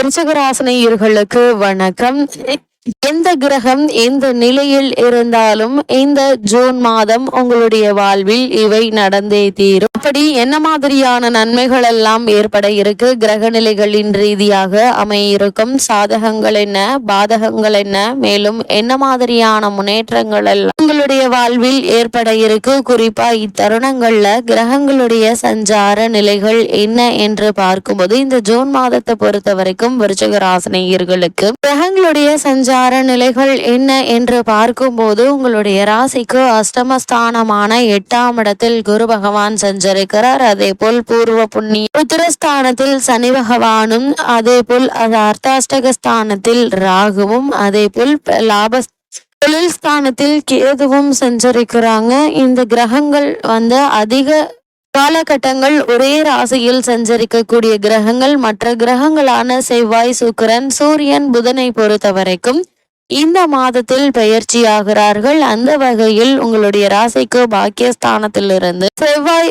விருச்சகராசனையர்களுக்கு வணக்கம். எந்த கிரகம் எந்த நிலையில் இருந்தாலும் இந்த ஜூன் மாதம் உங்களுடைய வாழ்வில் இவை நடந்தே தீரும். அப்படி என்ன மாதிரியான நன்மைகள் எல்லாம் ஏற்பட இருக்கு? கிரக நிலைகளின் ரீதியாக அமையிருக்கும் சாதகங்கள் என்ன? பாதகங்கள் என்ன? மேலும் என்ன மாதிரியான முன்னேற்றங்கள் எல்லாம் உங்களுடைய வாழ்வில் ஏற்பட இருக்கு. குறிப்பா இத்தருணங்கள்ல கிரகங்களுடைய சஞ்சார நிலைகள் என்ன என்று பார்க்கும்போது இந்த ஜூன் மாதத்தை பொறுத்த வரைக்கும் விருச்சக ராசினியர்களுக்கு கிரகங்களுடைய சஞ்சார நிலைகள் என்ன என்று பார்க்கும்போது உங்களுடைய ராசிக்கு அஷ்டமஸ்தானமான எட்டாம் இடத்தில் குரு பகவான் சஞ்சரிக்கிறார். அதே போல் பூர்வ புண்ணிய உத்திரஸ்தானத்தில் சனி பகவானும் அதே போல் அது அர்த்தாஷ்டக ஸ்தானத்தில் ராகுவும் அதே போல் லாப தொழில் ஸ்தானத்தில் கேதுவும் சஞ்சரிக்கிறாங்க. இந்த கிரகங்கள் வந்து அதிக காலகட்டங்கள் ஒரே ராசியில் சஞ்சரிக்கக்கூடிய கிரகங்கள். மற்ற கிரகங்களான செவ்வாய் சுக்கிரன் சூரியன் புதனை பொறுத்த வரைக்கும் இந்த மாதத்தில் பயிற்சியாகிறார்கள் அந்த வகையில் உங்களுடைய ராசிக்கு பாக்கியஸ்தானத்திலிருந்து செவ்வாய்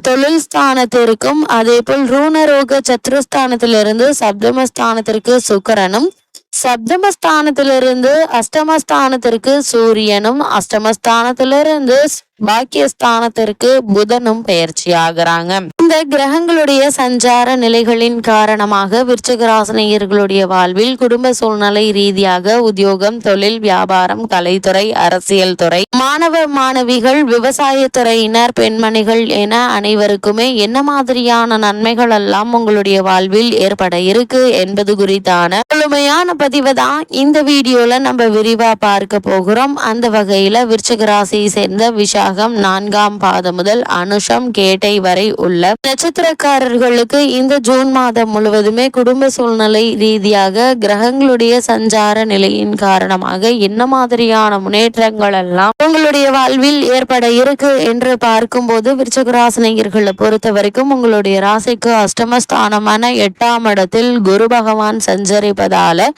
தொழில் ஸ்தானத்திற்கும் அதே போல் ரூணரோக சத்ருஸ்தானத்திலிருந்து சப்தமஸ்தானத்திற்கு சுக்கரனும் சப்தமஸ்தானத்திலிருந்து அஷ்டமஸ்தானத்திற்கு சூரியனும் அஷ்டமஸ்தானத்திலிருந்து பாக்கியஸ்தானத்திற்கு புதனும் பயிற்சி ஆகிறாங்க இந்த கிரகங்களுடைய சஞ்சார நிலைகளின் காரணமாக விருச்சகராசனையர்களுடைய வாழ்வில் குடும்ப சூழ்நிலை ரீதியாக உத்தியோகம் தொழில் வியாபாரம் கலைத்துறை அரசியல் துறை மாணவ மாணவிகள் விவசாயத்துறையினர் பெண்மணிகள் என அனைவருக்குமே என்ன மாதிரியான நன்மைகள் எல்லாம் உங்களுடைய வாழ்வில் ஏற்பட இருக்கு என்பது குறித்தான முழுமையான பதிவை தான் இந்த வீடியோல நம்ம விரிவா பார்க்க போகிறோம். அந்த வகையில விருச்சகராசியை சேர்ந்த விஷா விஷாகம் நான்காம் பாதம் முதல் அனுஷம் கேட்டை வரை உள்ள நட்சத்திரக்காரர்களுக்கு இந்த ஜூன் மாதம் முழுவதுமே குடும்ப சூழ்நிலை ரீதியாக கிரகங்களுடைய சஞ்சார நிலையின் காரணமாக என்ன மாதிரியான முன்னேற்றங்கள் எல்லாம் உங்களுடைய வாழ்வில் ஏற்பட இருக்கு என்று பார்க்கும்போது விருச்சகராசினியர்களை பொறுத்த வரைக்கும் உங்களுடைய ராசிக்கு அஷ்டமஸ்தானமான எட்டாம் இடத்தில் குரு பகவான் சஞ்சரிப்பதால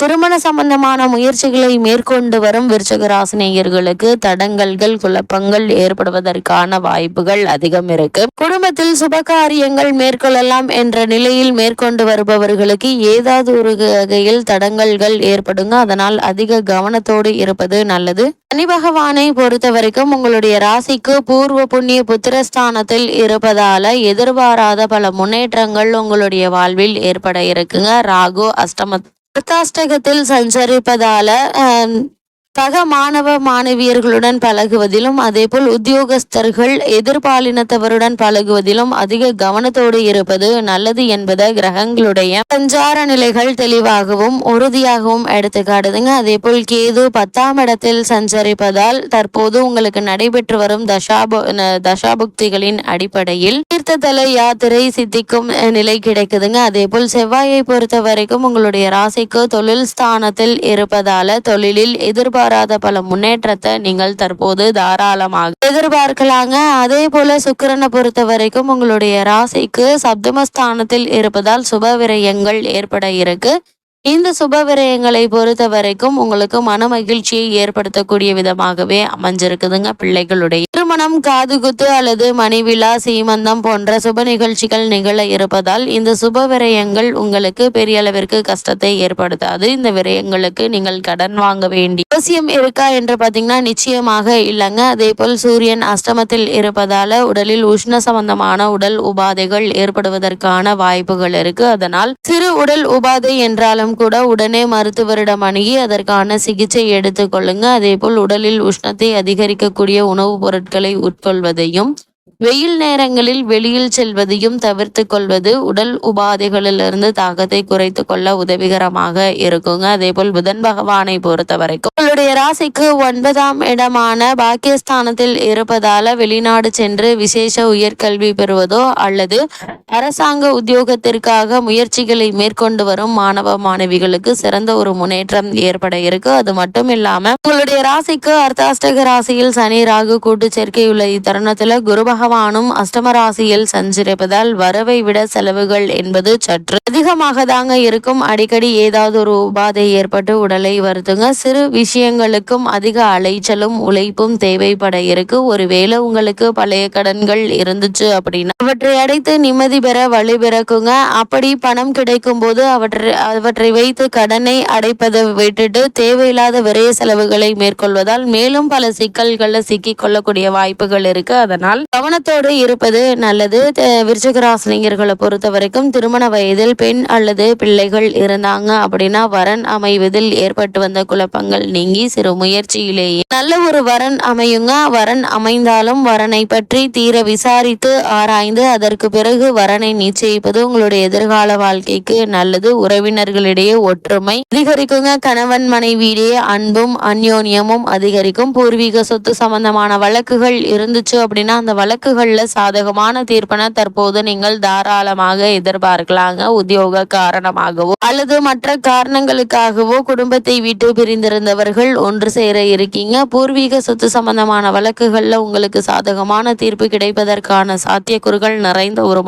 திருமண சம்பந்தமான முயற்சிகளை மேற்கொண்டு வரும் விருச்சகராசினியர்களுக்கு தடங்கல்கள் குழப்பங்கள் ஏற்படுவதற்கான வாய்ப்புகள் அதிகம் இருக்கு. குடும்பத்தில் சுபகாரியங்கள் மேற்கொள்ளலாம் என்ற நிலையில் மேற்கொண்டு வருபவர்களுக்கு ஏதாவது ஒரு வகையில் தடங்கல்கள் ஏற்படுங்க. அதனால் அதிக கவனத்தோடு இருப்பது நல்லது. சனி பகவானை பொறுத்த வரைக்கும் உங்களுடைய ராசிக்கு பூர்வ புண்ணிய புத்திரஸ்தானத்தில் இருப்பதால எதிர்பாராத பல முன்னேற்றங்கள் உங்களுடைய வாழ்வில் ஏற்பட இருக்குங்க. ராகு அஷ்டம அர்த்தாஷ்டகத்தில் சஞ்சரிப்பதால சக மாணவ மாணவியர்களுடன் பழகுவதிலும் அதேபோல் உத்தியோகஸ்தர்கள் எதிர்பாலினத்தவருடன் பழகுவதிலும் அதிக கவனத்தோடு இருப்பது நல்லது என்பதை கிரகங்களுடைய சஞ்சார நிலைகள் தெளிவாகவும் உறுதியாகவும் எடுத்து காட்டுதுங்க. அதேபோல் கேது பத்தாம் இடத்தில் சஞ்சரிப்பதால் தற்போது உங்களுக்கு நடைபெற்று வரும் தசாபு தசாபுக்திகளின் அடிப்படையில் தீர்த்ததல யாத்திரை சித்திக்கும் நிலை கிடைக்குதுங்க. அதேபோல் செவ்வாயை பொறுத்த வரைக்கும் உங்களுடைய ராசிக்கு தொழில் ஸ்தானத்தில் இருப்பதால தொழிலில் எதிர்பாராத பல முன்னேற்றத்தை நீங்கள் தற்போது தாராளமாக எதிர்பார்க்கலாங்க. அதே போல சுக்கிரனை பொறுத்த வரைக்கும் உங்களுடைய ராசிக்கு சப்தமஸ்தானத்தில் இருப்பதால் சுப விரயங்கள் ஏற்பட இருக்கு. இந்த சுப விரயங்களை பொறுத்த வரைக்கும் உங்களுக்கு மன மகிழ்ச்சியை ஏற்படுத்தக்கூடிய விதமாகவே அமைஞ்சிருக்குதுங்க பிள்ளைகளுடைய. திருமணம் காதுகுத்து அல்லது மணிவிழா சீமந்தம் போன்ற சுப நிகழ்ச்சிகள் நிகழ இருப்பதால் இந்த சுப விரயங்கள் உங்களுக்கு பெரிய அளவிற்கு கஷ்டத்தை ஏற்படுத்தாது. இந்த விரயங்களுக்கு நீங்கள் கடன் வாங்க வேண்டிய அவசியம் இருக்கா என்று பார்த்தீங்கன்னா நிச்சயமாக இல்லைங்க. அதே போல் சூரியன் அஷ்டமத்தில் இருப்பதால உடலில் உஷ்ண சம்பந்தமான உடல் உபாதைகள் ஏற்படுவதற்கான வாய்ப்புகள் இருக்கு. அதனால் சிறு உடல் உபாதை என்றாலும் கூட உடனே மருத்துவரிடம் அணுகி அதற்கான சிகிச்சை எடுத்துக்கொள்ளுங்க அதே போல் உடலில் உஷ்ணத்தை அதிகரிக்கக்கூடிய உணவுப் பொருட்களை உட்கொள்வதையும் வெயில் நேரங்களில் வெளியில் செல்வதையும் தவிர்த்து கொள்வது உடல் உபாதைகளிலிருந்து தாக்கத்தை குறைத்து கொள்ள உதவிகரமாக இருக்குங்க. அதே போல் புதன் பகவானை பொறுத்த வரைக்கும் உங்களுடைய ராசிக்கு ஒன்பதாம் இடமான பாக்கியஸ்தானத்தில் இருப்பதால வெளிநாடு சென்று விசேஷ உயர்கல்வி பெறுவதோ அல்லது அரசாங்க உத்தியோகத்திற்காக முயற்சிகளை மேற்கொண்டு வரும் மாணவ மாணவிகளுக்கு சிறந்த ஒரு முன்னேற்றம் ஏற்பட இருக்கு. அது மட்டும் இல்லாம உங்களுடைய ராசிக்கு அர்த்தாஷ்டக ராசியில் சனி ராகு கூட்டு சேர்க்கையுள்ள இத்தருணத்துல குரு பகவானும் அஷ்டம ராசியில் சஞ்சரிப்பதால் வரவை விட செலவுகள் என்பது சற்று அதிகமாக தாங்க இருக்கும். அடிக்கடி ஏதாவது ஒரு உபாதை ஏற்பட்டு உடலை வருத்துங்க. சிறு விஷயங்களுக்கும் அதிக அலைச்சலும் உழைப்பும் தேவைப்பட இருக்கு. ஒருவேளை உங்களுக்கு பழைய கடன்கள் இருந்துச்சு அப்படின்னா அவற்றை அடைத்து நிம்மதி பெற வழி பிறக்குங்க. அப்படி பணம் கிடைக்கும் போது அவற்றை அவற்றை வைத்து கடனை அடைப்பதை விட்டுட்டு தேவையில்லாத விரைய செலவுகளை மேற்கொள்வதால் மேலும் பல சிக்கல்களில் சிக்கிக் கொள்ளக்கூடிய வாய்ப்புகள் இருக்கு. அதனால் கவனத்தோடு இருப்பது நல்லது. விருச்சகராசினியர்களை பொறுத்த வரைக்கும் திருமண வயதில் பெண் அல்லது பிள்ளைகள் இருந்தாங்க அப்படின்னா வரன் அமைவதில் ஏற்பட்டு வந்த குழப்பங்கள் நீங்கி சிறு முயற்சியிலேயே. நல்ல ஒரு வரன் அமையுங்க. வரன் அமைந்தாலும் வரனை பற்றி தீர விசாரித்து ஆராய்ந்து அதற்கு பிறகு வரனை நிச்சயிப்பது உங்களுடைய எதிர்கால வாழ்க்கைக்கு நல்லது. உறவினர்களிடையே ஒற்றுமை அதிகரிக்குங்க. கணவன் மனைவியிடையே அன்பும் அந்யோன்யமும் அதிகரிக்கும். பூர்வீக சொத்து சம்பந்தமான வழக்குகள் இருந்துச்சு அப்படின்னா அந்த வழக்குகள்ல சாதகமான தீர்ப்பினை தற்போது நீங்கள் தாராளமாக எதிர்பார்க்கலாங்க. உத்தியோக காரணமாகவோ அல்லது மற்ற காரணங்களுக்காகவோ குடும்பத்தை விட்டு பிரிந்திருந்தவர்கள் ஒன்று சேர இருக்கீங்க. பூர்வீக சொத்து சம்பந்தமான வழக்குகள்ல உங்களுக்கு சாதகமான தீர்ப்பு கிடைப்பதற்கான சாத்தியக்கூறுகள் நிறைந்த ஒரு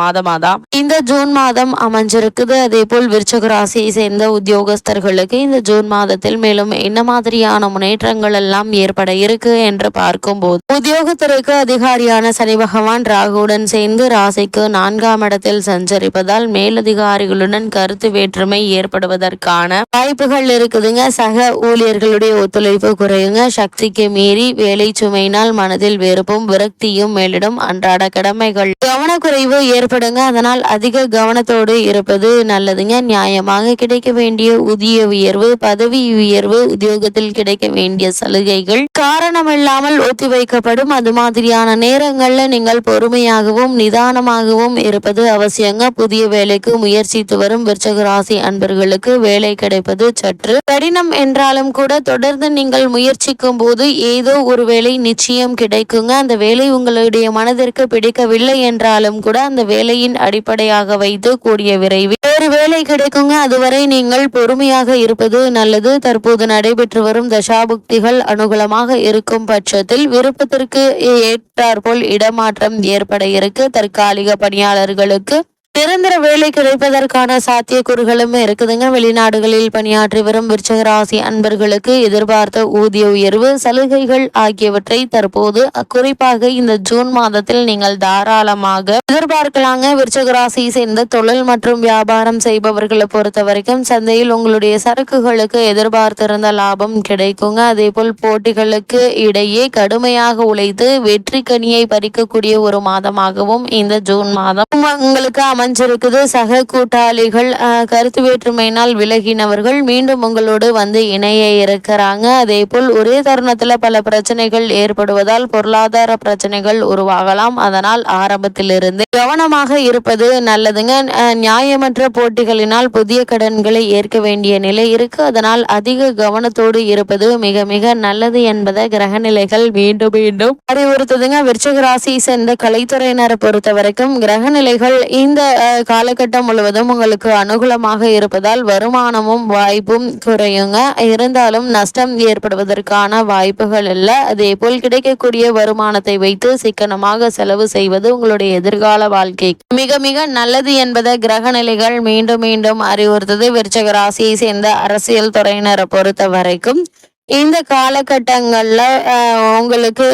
மாதமா தான் இந்த ஜூன் மாதம் அமைஞ்சிருக்குது. அதே போல் விருச்சக ராசியை சேர்ந்த உத்தியோகஸ்தர்களுக்கு இந்த ஜூன் மாதத்தில் மேலும் என்ன மாதிரியான முன்னேற்றங்கள் எல்லாம் ஏற்பட இருக்கு என்று பார்க்கும்போது உத்தியோகத்துறைக்கு அதிகாரியான சனி பகவான் ராகுடன் சேர்ந்து ராசிக்கு நான்காம் இடத்தில் சஞ்சரிப்பதால் மேலதிகாரிகளுடன் கருத்து வேற்றுமை ஏற்படுவதற்கான வாய்ப்புகள் இருக்குதுங்க. சக ஊழியர்களுடைய ஒத்துழைப்பு குறையுங்க. சக்திக்கு மீறி வேலை சுமையினால் மனதில் வெறுப்பும் விரக்தியும் மேலிடும் அன்றாட கடமைகள். கவனக்குறைவு ஏற்படுங்க. அதனால் அதிக கவனத்தோடு இருப்பது நல்லதுங்க. நியாயமாக கிடைக்க வேண்டிய ஊதிய உயர்வு பதவி உயர்வு உத்தியோகத்தில் கிடைக்க வேண்டிய சலுகைகள் காரணமில்லாமல் ஒத்திவைக்கப்படும் அது மாதிரியான நேரங்கள்ல நீங்கள் பொறுமையாகவும் நிதானமாகவும் இருப்பது அவசியங்க. புதிய வேலைக்கு முயற்சித்து வரும் விருச்சக ராசி அன்பர்களுக்கு வேலை கிடைப்பது சற்று கடினம் என்றாலும் கூட தொடர்ந்து நீங்கள் முயற்சிக்கும் போது ஏதோ ஒரு வேலை நிச்சயம் கிடைக்குங்க. அந்த வேலை உங்களுடைய மனதிற்கு பிடிக்கவில்லை என்றாலும் கூட அந்த வேலையின் அடிப்படையாக வைத்து கூடிய விரைவில். வேறு வேலை கிடைக்குங்க. அதுவரை நீங்கள் பொறுமையாக இருப்பது நல்லது. தற்போது நடைபெற்று வரும் தசாபுக்திகள் அனுகூலமாக இருக்கும் பட்சத்தில் விருப்பத்திற்கு ஏற்றாற்போல் இடமாற்றம் ஏற்பட இருக்கு. தற்காலிக பணியாளர்களுக்கு நிரந்தர வேலை கிடைப்பதற்கான சாத்தியக்கூறுகளும் இருக்குதுங்க. வெளிநாடுகளில் பணியாற்றி வரும் விருச்சக ராசி அன்பர்களுக்கு எதிர்பார்த்த ஊதிய உயர்வு சலுகைகள் ஆகியவற்றை தற்போது குறிப்பாக இந்த ஜூன் மாதத்தில் நீங்கள் தாராளமாக எதிர்பார்க்கலாங்க. விருச்சக ராசியை சேர்ந்த தொழில் மற்றும் வியாபாரம் செய்பவர்களை பொறுத்த வரைக்கும் சந்தையில் உங்களுடைய சரக்குகளுக்கு எதிர்பார்த்திருந்த லாபம் கிடைக்குங்க. அதே போல் போட்டிகளுக்கு இடையே கடுமையாக உழைத்து வெற்றி கனியை பறிக்கக்கூடிய ஒரு மாதமாகவும் இந்த ஜூன் மாதம் உங்களுக்கு அமைஞ்சிருக்குது. சக கூட்டாளிகள் கருத்து வேற்றுமையினால் விலகினவர்கள் மீண்டும் உங்களோடு வந்து இணைய இருக்கிறாங்க. அதே போல் ஒரே தருணத்தில் பல பிரச்சனைகள் ஏற்படுவதால் பொருளாதார பிரச்சனைகள் உருவாகலாம். அதனால் ஆரம்பத்திலிருந்து கவனமாக இருப்பது நல்லதுங்க. நியாயமற்ற போட்டிகளினால் புதிய கடன்களை ஏற்க வேண்டிய நிலை இருக்கு. அதனால் அதிக கவனத்தோடு இருப்பது மிக மிக நல்லது என்பதை கிரகநிலைகள் மீண்டும் மீண்டும் அறிவுறுத்துதுங்க. விருச்சக ராசியை சேர்ந்த கலைத்துறையினரை பொறுத்த வரைக்கும் கிரகநிலைகள் இந்த காலகட்டம் முழுவதும் உங்களுக்கு அனுகூலமாக இருப்பதால் வருமானமும் வாய்ப்பும் குறையுங்க. இருந்தாலும் நஷ்டம் ஏற்படுவதற்கான வாய்ப்புகள் இல்லை. அதே போல் கிடைக்கக்கூடிய வருமானத்தை வைத்து சிக்கனமாக செலவு செய்வது உங்களுடைய எதிர்கால வாழ்க்கை. மிக மிக நல்லது என்பதை கிரகநிலைகள் மீண்டும் மீண்டும் அறிவுறுத்தது. விருச்சக ராசியை சேர்ந்த அரசியல் துறையினரை பொறுத்த வரைக்கும் இந்த காலகட்டங்களில் உங்களுக்கு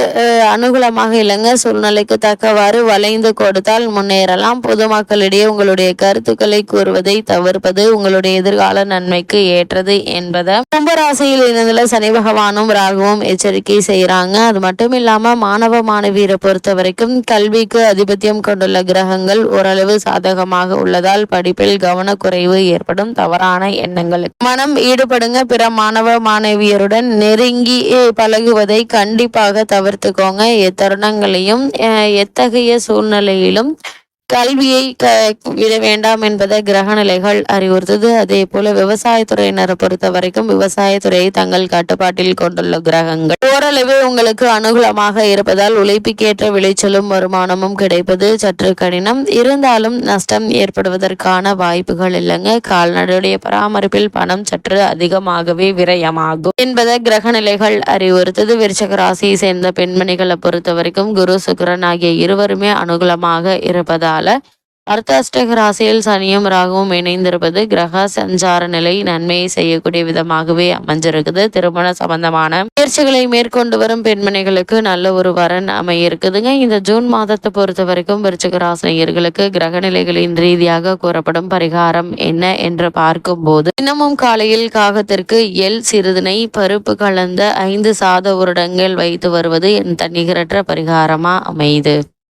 அனுகூலமாக இல்லைங்க. சூழ்நிலைக்கு தக்கவாறு வளைந்து கொடுத்தால் முன்னேறலாம். பொதுமக்களிடையே உங்களுடைய கருத்துக்களை கூறுவதை தவிர்ப்பது உங்களுடைய எதிர்கால நன்மைக்கு ஏற்றது என்பதை. கும்பராசியில் இருந்துள்ள சனி பகவானும் ராகுவும் எச்சரிக்கை செய்கிறாங்க அது மட்டும் இல்லாமல் மாணவ மாணவியரை பொறுத்த வரைக்கும் கல்விக்கு அதிபத்தியம் கொண்டுள்ள கிரகங்கள் ஓரளவு சாதகமாக உள்ளதால் படிப்பில் கவனக்குறைவு ஏற்படும். தவறான எண்ணங்களுக்கு மனம் ஈடுபடுங்க. பிற மாணவ மாணவியருடன் நெருங்கி பழகுவதை கண்டிப்பாக தவிர்த்துக்கோங்க. எத்தருணங்களையும் எத்தகைய சூழ்நிலையிலும் கல்வியை க விட வேண்டாம் என்பதை கிரகநிலைகள் அறிவுறுத்தது. அதே போல விவசாயத்துறையினரை பொறுத்த வரைக்கும் விவசாயத்துறையை தங்கள் கட்டுப்பாட்டில் கொண்டுள்ள கிரகங்கள். ஓரளவு உங்களுக்கு அனுகூலமாக இருப்பதால் உழைப்புக்கேற்ற விளைச்சலும் வருமானமும் கிடைப்பது சற்று கடினம். இருந்தாலும் நஷ்டம் ஏற்படுவதற்கான வாய்ப்புகள் இல்லைங்க. கால்நடையுடைய பராமரிப்பில் பணம் சற்று அதிகமாகவே விரயமாகும் என்பதை கிரகநிலைகள் அறிவுறுத்தது. விருச்சக ராசியை சேர்ந்த பெண்மணிகளை பொறுத்த வரைக்கும் குரு சுக்கிரன் ஆகிய இருவருமே அனுகூலமாக இருப்பதால் அர்த்தாஷ்டக ராசியில் சனியும் ராகுவும் இணைந்திருப்பது கிரக சஞ்சார நிலை நன்மையை செய்யக்கூடிய விதமாகவே அமைஞ்சிருக்குது. திருமண சம்பந்தமான முயற்சிகளை மேற்கொண்டு வரும் பெண்மணிகளுக்கு நல்ல ஒரு வரன் அமைய இருக்குதுங்க இந்த ஜூன் மாதத்தை பொறுத்த வரைக்கும் விருச்சிக ராசினியர்களுக்கு கிரக நிலைகளின் ரீதியாக கூறப்படும் பரிகாரம் என்ன என்று பார்க்கும்போது தினமும் காலையில் காகத்திற்கு எல் சிறிதனை பருப்பு கலந்த ஐந்து சாத உருடங்கள் வைத்து வருவது என் தன்னிகரற்ற பரிகாரமா அமையுது.